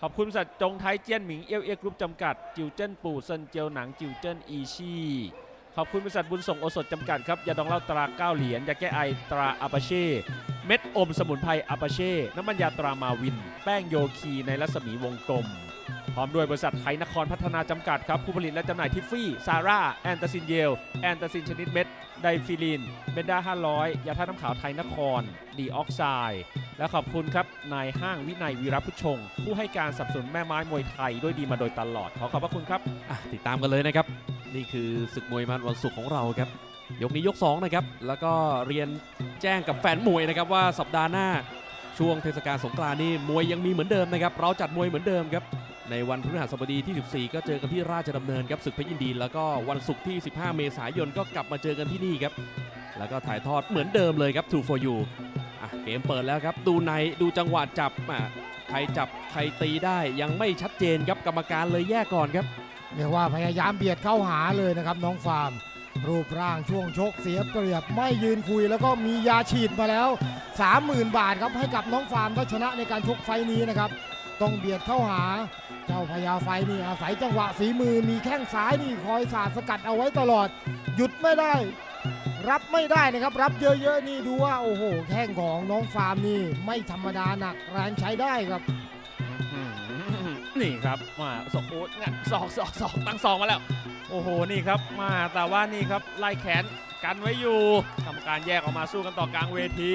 ขอบคุณบริษัทจงไทยเจี้ยนหมิงเอียวเอียกรุ๊ปจำกัด จิวเจิ้นปู่เซินเจียวหนังจิวเจิ้นอีชี่ ขอบคุณบริษัทบุญส่งโอสถจำกัดครับยาดองเหล้าตราเก้าเหรียญยาแก้ไอตราอาปาเช่เม็ดอมสมุนไพรอาปาเช่น้ำมันยาตรามาวิน แป้งโยคีในรัศมีวงกลม พร้อมด้วยบริษัทไทยนครพัฒนาจำกัดครับ ผู้ผลิตและจำหน่ายทิฟฟี่ ซาร่า แอนตาซินเยล แอนตาซินชนิดเม็ด ไดฟิลิน เบนด้า 500 ยาท่าตุน้ำขาวไทยนคร ดีออกไซด์และขอบคุณครับนายห้างวินัยวีรพุชง ผู้ให้การสนับสนุนแม่ไม้มวยไทยด้วยดีมาโดยตลอด ขอขอบพระคุณครับ อะติดตามกันเลยนะครับ นี่คือศึกมวยมันวันศุกร์ของเราครับ ยกนี้ยก 2 นะครับ แล้วก็เรียนแจ้งกับแฟนมวยนะครับว่าสัปดาห์หน้าช่วงเทศกาลสงกรานต์นี่มวยยังมีเหมือนเดิมนะครับ เราจัดมวยเหมือนเดิมครับ ในวันพฤหัสบดีที่ 14 ก็เจอกันที่ราชดำเนินครับศึกเพชรยินดี แล้วก็วันศุกร์ที่ 15 เมษายนก็กลับมาเจอกันที่นี่ครับ แล้วก็ถ่ายทอดเหมือนเดิมเลยครับ True for you อะเกมเปิดแล้วครับ ดูในดูจังหวะจับอะใครจับใครตีได้ยังไม่ชัดเจนครับกรรมการเลยแยกก่อนครับ เรียกว่าพยายามเบียดเข้าหาเลยนะครับน้องฟาร์ม รูปร่างช่วงชกเสียเปรียบไม่ยืนคุยแล้วก็มียาฉีดมาแล้ว 30,000 บาทครับให้กับน้องฟาร์มถ้าชนะในการชกไฟนี้นะครับ ต้องเบียดเข้าหา เจ้าพญาไฟนี่อาศัยจังหวะฝีมือมีแข้งซ้ายนี่คอยสาดสกัดเอาไว้ตลอด หยุดไม่ได้ รับไม่ได้นะครับ รับเยอะๆนี่ดูว่าโอ้โหแข้งของน้องฟาร์มนี่ไม่ธรรมดาหนักแรงใช้ได้ครับนี่ครับมาสอกโอ้ยงัดศอกศอกศอกตั้งศอกมาแล้ว โอ้โหนี่ครับมาแต่ว่านี่ครับไล่แขนกันไว้อยู่กรรมการแยกออกมาสู้กันต่อกลางเวที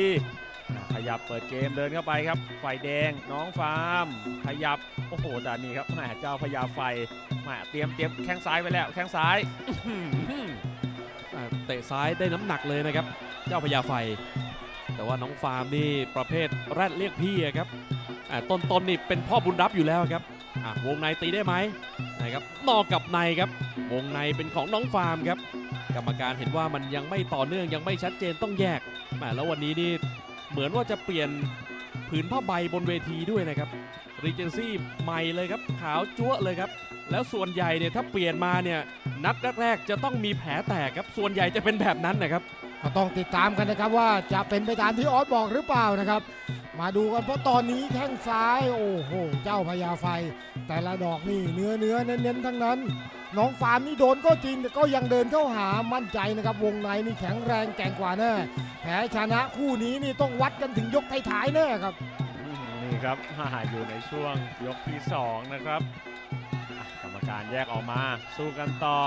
ขยับเปิดเกมเดินเข้าไปครับไฟแดงน้องฟาร์ม ขยับ โอ้โหด่านนี้ครับแหมเจ้าพญาไฟแหมเตรียมเตรียมแข้งซ้ายไว้แล้ว แข้งซ้ายเตะซ้ายได้น้ำหนักเลยนะครับ เจ้าพญาไฟ แต่ว่าน้องฟาร์มนี่ประเภทแรดเรียกพี่ครับอ่าต้นนี่เป็นพ่อบุญรับอยู่แล้วครับวงในตีได้ไหมนะครับนอกกับในครับ วงในเป็นของน้องฟาร์มครับ กรรมการเห็นว่ามันยังไม่ต่อเนื่องยังไม่ชัดเจนต้องแยกแหมแล้ววันนี้นี่ เหมือนว่าจะเปลี่ยนผืนผ้าใบบนเวทีด้วยนะครับรีเจนซี่ใหม่เลยครับ ขาวจั๊วะเลยครับ แล้วส่วนใหญ่เนี่ยถ้าเปลี่ยนมาเนี่ยนัดแรกๆจะต้องมีแผลแตกครับ ส่วนใหญ่จะเป็นแบบนั้นนะครับ ก็ต้องติดตามกันนะครับว่าจะเป็นไปตามที่ออสบอกหรือเปล่านะครับ มาดูกันเพราะตอนนี้แข้งซ้ายโอ้โหเจ้าพญาไฟ แต่ละดอกนี่เนื้อเนื้อเน้นๆทั้งนั้น น้องฟาร์มนี่โดนก็จริงแต่ก็ยังเดินเข้าหามั่นใจนะครับ วงในนี่แข็งแรงแกร่งกว่าแน่แพ้ชนะคู่นี้นี่ต้องวัดกันถึงยกท้ายๆแน่ครับนี่ครับมาอยู่ในช่วงยกที่สองนะครับกรรมการแยกออกมาสู้กันต่อ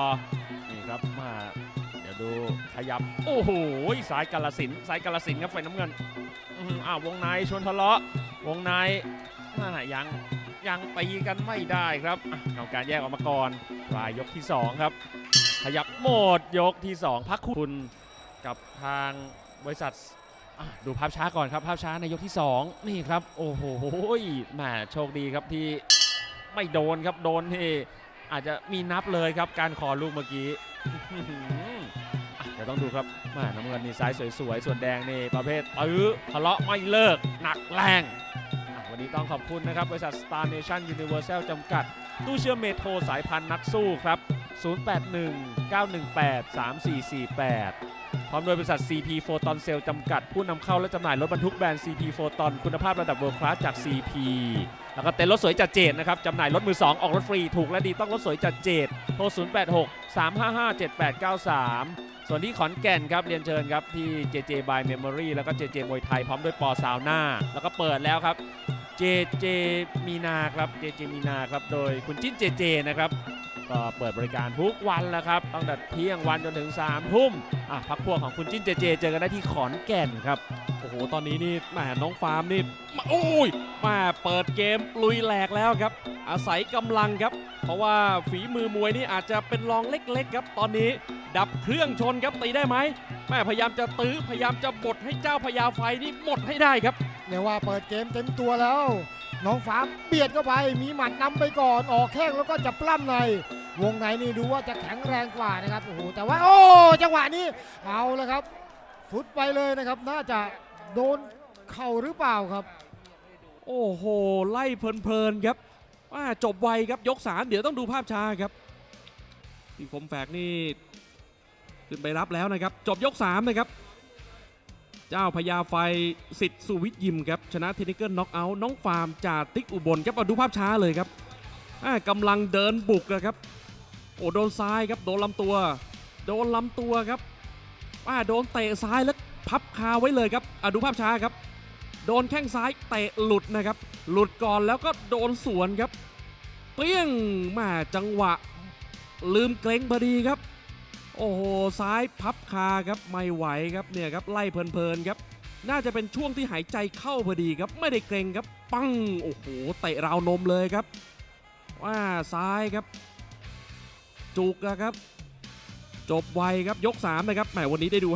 นี่ครับมา ดูขยับ โอ้โหสายกาลสินสายกาลสินครับไฟน้ำเงินอ้าววงในชวนทะเลาะ วงในน่ายังยังตีกันไม่ได้ครับอะกรรมการแยกออกมาก่อนปลายยกที่สองครับ ขยับหมดยกที่สองพักคุณกับทางบริษัทอะดูภาพช้าก่อนครับ ภาพช้าในยกที่ 2 นี่ครับ โอ้โหแหมโชคดีครับที่ไม่โดนครับโดนที่อาจจะมีนับเลยครับการขอลูกเมื่อกี้ เดี๋ยวต้องดูครับมาน้ำเงินนี่ซ้ายสวยๆ ส่วนแดงนี่ประเภทอื้อทะเลาะไม่เลิก หนักแรง วันนี้ต้องขอบคุณนะครับ บริษัท Star Nation Universal จำกัด ตู้เชื่อมเมโทรสายพันธุ์นักสู้ครับ 081-918-3448 ร้อมโดยบริษัท CP Photon Cell จำกัด ผู้นำเข้าและจำหน่ายรถบรรทุกแบรนด์ CP Photon คุณภาพระดับ World Class จาก CP แล้วก็เต็นท์รถสวยจัดเจดนะครับจำหน่ายรถมือ 2 ออกรถฟรี ถูกและดีต้องรถสวยจัดเจดโทร 086 355 7893 ส่วนที่ขอนแก่นครับเรียนเชิญครับที่ JJ by Memory แล้วก็ JJ มวยไทยพร้อมด้วยปอซาวหน่าแล้วก็เปิดแล้วครับ JJ มีนาครับ JJ มีนาครับโดยคุณจิ้น JJ นะครับ ก็เปิดบริการทุกวันแล้วครับ ตั้งแต่เที่ยงวันจนถึง3ามทุ่มอะพักพวกของคุณจิ้นเจเจเจอกันได้ที่ขอนแก่นครับ โอ้โห ตอนนี้นี่แหมน้องฟาร์มนี่มาโอ้ยมาเปิดเกมลุยแหลกแล้วครับ อาศัยกำลังครับ เพราะว่าฝีมือมวยนี่อาจจะเป็นรองเล็กๆครับ ตอนนี้ดับเครื่องชนครับตีได้ไหมแม่พยายามจะตื้อพยายามจะบดให้เจ้าพญาไฟนี่หมดให้ได้ครับเรียกว่าเปิดเกมเต็มตัวแล้ว น้องฟ้าเบียดเข้าไปมีหมัดนำไปก่อนออกแข้งแล้วก็จะปล้ำในวงในนี่ดูว่าจะแข็งแรงกว่านะครับโอ้โหแต่ว่าโอ้จังหวะนี้เอาแล้วครับฟุตไปเลยนะครับ น่าจะโดนเข่าหรือเปล่าครับ โอ้โห ไล่เพลินๆครับว่าจบไวครับยก3เดี๋ยวต้องดูภาพช้าครับพี่คมแฝกนี่ขึ้นไปรับแล้วนะครับ จบยก3นะครับ เจ้าพญาไฟสิทธิ์สุวิทย์ยิมครับชนะเทนิเกิลน็อกเอาท์น้องฟาร์มจากติ๊กอุบลครับเอาดูภาพช้าเลยครับอ่ากำลังเดินบุกนะครับโอ้โดนซ้ายครับโดนลำตัว โดนลำตัวครับอ่าโดนเตะซ้ายแล้วพับคาไว้เลยครับอ่าดูภาพช้าครับ โดนแข้งซ้ายเตะหลุดนะครับ หลุดก่อนแล้วก็โดนสวนครับ เปี้ยงมาจังหวะ ลืมเกรงพอดีครับ โอ้โหซ้ายพับคาครับไม่ไหวครับเนี่ยครับไล่เพลินๆครับ น่าจะเป็นช่วงที่หายใจเข้าพอดีครับ ไม่ได้เกรงครับ ปังโอ้โหเตะราวนมเลยครับ ว่าซ้ายครับ จุกนะครับ จบไวครับยก3นะครับแหมวันนี้ได้ดู